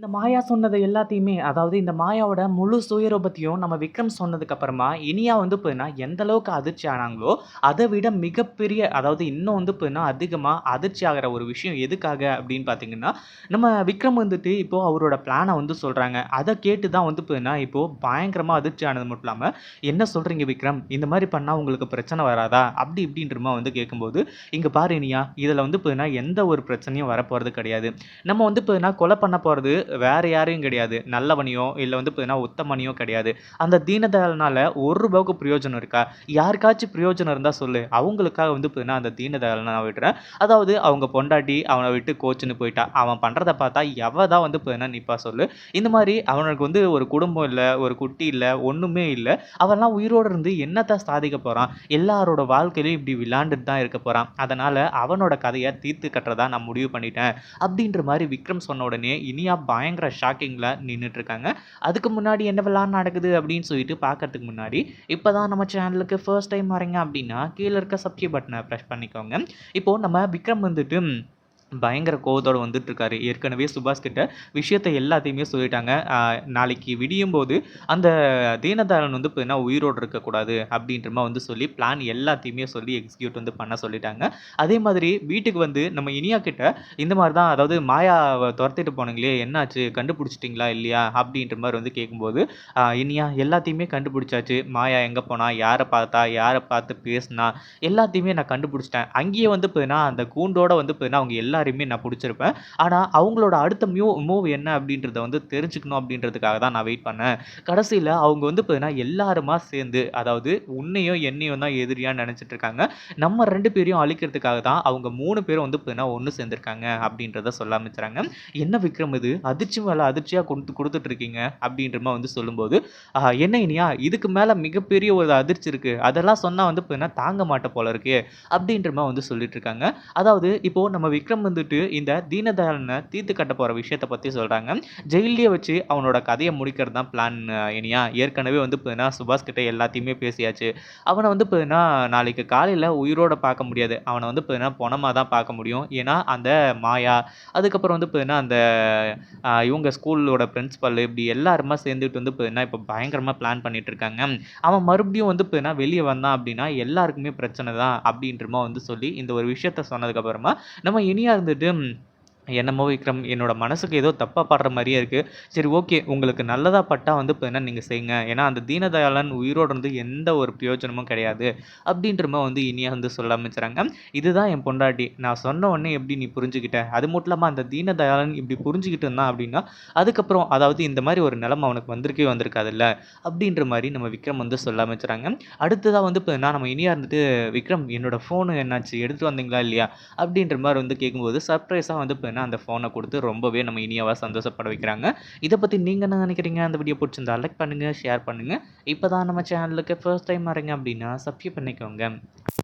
இந்த மாயா சொன்னது எல்லாத்தையுமே அதாவது இந்த மாயாவோட முழு சுயரூபத்தையும் நம்ம விக்ரம் சொன்னதுக்கு அப்புறமா இனியா வந்து போயின்னா எந்த அளவுக்கு அதிர்ச்சி ஆனாங்களோ அதை விட மிகப்பெரிய அதாவது இன்னும் வந்து போயின்னா அதிகமாக அதிர்ச்சி ஆகிற ஒரு விஷயம் எதுக்காக அப்படின்னு பார்த்தீங்கன்னா நம்ம விக்ரம் வந்துட்டு இப்போது அவரோட பிளானை வந்து சொல்கிறாங்க அதை கேட்டு தான் வந்து போயின்னா இப்போது பயங்கரமாக அதிர்ச்சி ஆனது மட்டும் இல்லாமல் என்ன சொல்கிறீங்க விக்ரம்? இந்த மாதிரி பண்ணால் உங்களுக்கு பிரச்சனை வராதா? அப்படி இப்படின்றமா வந்து கேட்கும்போது இங்கே பாரு இனியா இதில் வந்து போயின்னா எந்த ஒரு பிரச்சனையும் வரப்போகிறது கிடையாது. நம்ம வந்து போயின்னா கொலை பண்ண போகிறது வேற யாரையும் கிடையாது. நல்லவனையோ இல்லை வந்து பார்த்தீங்கன்னா உத்தமனையோ கிடையாது. அந்த தீனதயாளனால ஒரு ரூபாவுக்கு பிரயோஜனம் இருக்கா? யாருக்காச்சும் பிரயோஜனம் இருந்தால் சொல்லு. அவங்களுக்காக வந்து பார்த்தீங்கன்னா அந்த தீனதயாளனை நான் விடுறேன் அதாவது அவங்க பொண்டாட்டி அவனை விட்டு கோச்சுன்னு போயிட்டா. அவன் பண்ணுறத பார்த்தா எவ தான் வந்து பார்த்தீங்கன்னா நிப்பா சொல்லு. இந்த மாதிரி அவனுக்கு வந்து ஒரு குடும்பம் இல்லை ஒரு குட்டி இல்லை ஒன்றுமே இல்லை. அவெல்லாம் உயிரோடு இருந்து என்னத்தான் சாதிக்க போகிறான் எல்லாரோட வாழ்க்கையிலும் இப்படி விளாண்டுட்டு தான் இருக்க போகிறான் அதனால் அவனோட கதையை தீர்த்து கட்டுறதா நான் முடிவு பண்ணிட்டேன். அப்படின்ற மாதிரி விக்ரம் சொன்ன உடனே இனியா பயங்கர ஷாக்கிங்கில் நின்றுட்டுருக்காங்க அதுக்கு முன்னாடி என்ன என்னவெல்லாம் நடக்குது அப்படின்னு சொல்லிட்டு பார்க்கறதுக்கு முன்னாடி இப்போ தான் நம்ம சேனலுக்கு ஃபர்ஸ்ட் டைம் வரீங்க அப்படின்னா கீழே இருக்க சப்ஸ்கிரைப் பட்டனை ப்ரெஸ் பண்ணிக்கோங்க. இப்போது நம்ம விக்ரம் வந்துட்டு பயங்கர கோவத்தோட வந்துட்டுருக்காரு. ஏற்கனவே சுபாஷ் கிட்ட விஷயத்தை எல்லாத்தையுமே சொல்லிட்டாங்க. நாளைக்கு விடியும் போது அந்த தீனதாரன் வந்து பார்த்தீங்கன்னா உயிரோடு இருக்கக்கூடாது அப்படின்ற மாதிரி வந்து சொல்லி பிளான் எல்லாத்தையுமே சொல்லி எக்ஸிக்யூட் வந்து பண்ண சொல்லிட்டாங்க. அதே மாதிரி வீட்டுக்கு வந்து நம்ம இனியா கிட்ட இந்த மாதிரி தான் அதாவது மாயாவை துரத்திட்டு போனீங்களே என்னாச்சு? கண்டுபிடிச்சிட்டிங்களா இல்லையா? அப்படின்ற மாதிரி வந்து கேட்கும்போது இனியா எல்லாத்தையுமே கண்டுபிடிச்சாச்சு. மாயா எங்கே போனா? யாரை பார்த்தா? யாரை பார்த்து பேசினா? எல்லாத்தையுமே நான் கண்டுபிடிச்சிட்டேன். அங்கேயே வந்து பார்த்தீங்கன்னா அந்த கூண்டோட வந்து பார்த்தீங்கன்னா அவங்க எல்லா எல்லாரையுமே நான் பிடிச்சிருப்பேன். ஆனால் அவங்களோட அடுத்த மியூ மூவ் என்ன அப்படின்றத வந்து தெரிஞ்சுக்கணும் அப்படின்றதுக்காக தான் நான் வெயிட் பண்ணேன். கடைசியில் அவங்க வந்து பார்த்தீங்கன்னா எல்லாருமா சேர்ந்து அதாவது உன்னையும் என்னையும் தான் எதிரியான்னு நினச்சிட்டு இருக்காங்க. நம்ம ரெண்டு பேரையும் அழிக்கிறதுக்காக தான் அவங்க மூணு பேரும் வந்து பார்த்தீங்கன்னா ஒன்று சேர்ந்துருக்காங்க அப்படின்றத சொல்ல ஆரம்பிச்சுறாங்க என்ன விக்ரம் இது? அதிர்ச்சி மேலே அதிர்ச்சியாக கொடுத்து கொடுத்துட்டு இருக்கீங்க அப்படின்ற மாதிரி வந்து சொல்லும்போது என்ன இனியா? இதுக்கு மேலே மிகப்பெரிய ஒரு அதிர்ச்சி இருக்குது அதெல்லாம் சொன்னால் வந்து பார்த்தீங்கன்னா தாங்க மாட்ட போல இருக்கு. அப்படின்ற மாதிரி வந்து சொல்லிட்டு இருக்காங்க. அதாவது இப்போது நம்ம விக்ரம் வந்துட்டு இந்த தீனதயாளனை தீர்த்து கட்ட போகிற விஷயத்தை பற்றி சொல்கிறாங்க ஜெயிலே வச்சு அவனோட கதையை முடிக்கிறது தான் பிளான் இனியா. ஏற்கனவே வந்து பார்த்தீங்கன்னா சுபாஷ் கிட்ட எல்லாத்தையுமே பேசியாச்சு. அவனை வந்து பார்த்தீங்கன்னா நாளைக்கு காலையில் உயிரோட பார்க்க முடியாது. அவனை வந்து பார்த்தீங்கன்னா பணமாக தான் பார்க்க முடியும். ஏன்னா அந்த மாயா அதுக்கப்புறம் வந்து பார்த்தீங்கன்னா அந்த இவங்க ஸ்கூலோட பிரின்ஸிபல் இப்படி எல்லாருமா சேர்ந்துட்டு வந்து பார்த்தீங்கன்னா இப்போ பயங்கரமாக பிளான் பண்ணிட்டு இருக்காங்க. அவன் மறுபடியும் வந்து பார்த்தீங்கன்னா வெளியே வந்தான் அப்படின்னா எல்லாருக்குமே பிரச்சனை தான் அப்படின்றமா வந்து சொல்லி இந்த ஒரு விஷயத்த சொன்னதுக்கப்புறமா நம்ம இனியா இருந்துட்டு என்னமோ விக்ரம் என்னோட மனசுக்கு ஏதோ தப்பாக பாடுற மாதிரியே இருக்குது சரி ஓகே உங்களுக்கு நல்லதாக பட்டா வந்து இப்போ என்ன நீங்கள் செய்யுங்க. ஏன்னா அந்த தீனதயாளன் உயிரோடு இருந்து எந்த ஒரு பிரயோஜனமும் கிடையாது அப்படின்ற மாதிரி வந்து இனியாக வந்து சொல்ல ஆரம்பிச்சுறாங்க இதுதான் என் பொண்டாட்டி. நான் சொன்ன உடனே எப்படி நீ புரிஞ்சுக்கிட்ட? அது மட்டும் இல்லாமல் அந்த தீனதயாளன் இப்படி புரிஞ்சுக்கிட்டு இருந்தான் அப்படின்னா அதுக்கப்புறம் அதாவது இந்த மாதிரி ஒரு நிலமை அவனுக்கு வந்திருக்கே வந்திருக்காதுல்ல அப்படின்ற மாதிரி நம்ம விக்ரம் வந்து சொல்ல ஆரம்பிச்சுறாங்க அடுத்ததாக வந்து இப்போ நான் நம்ம இனியாக இருந்துட்டு விக்ரம் என்னோட ஃபோனு என்னாச்சு? எடுத்துகிட்டு வந்தீங்களா இல்லையா? அப்படின்ற மாதிரி வந்து கேட்கும்போது சர்ப்ரைஸாக வந்து இப்போ பார்த்தீங்கன்னா அந்த ஃபோனை கொடுத்து ரொம்பவே நம்ம இனியவாக சந்தோஷப்பட வைக்கிறாங்க. இதை பற்றி நீங்கள் என்ன நினைக்கிறீங்க? அந்த வீடியோ பிடிச்சிருந்தா லைக் பண்ணுங்கள் ஷேர் பண்ணுங்கள் இப்போ தான் நம்ம சேனலுக்கு ஃபர்ஸ்ட் டைம் வரீங்க அப்படின்னா சப்ஸ்கிரைப் பண்ணிக்கோங்க.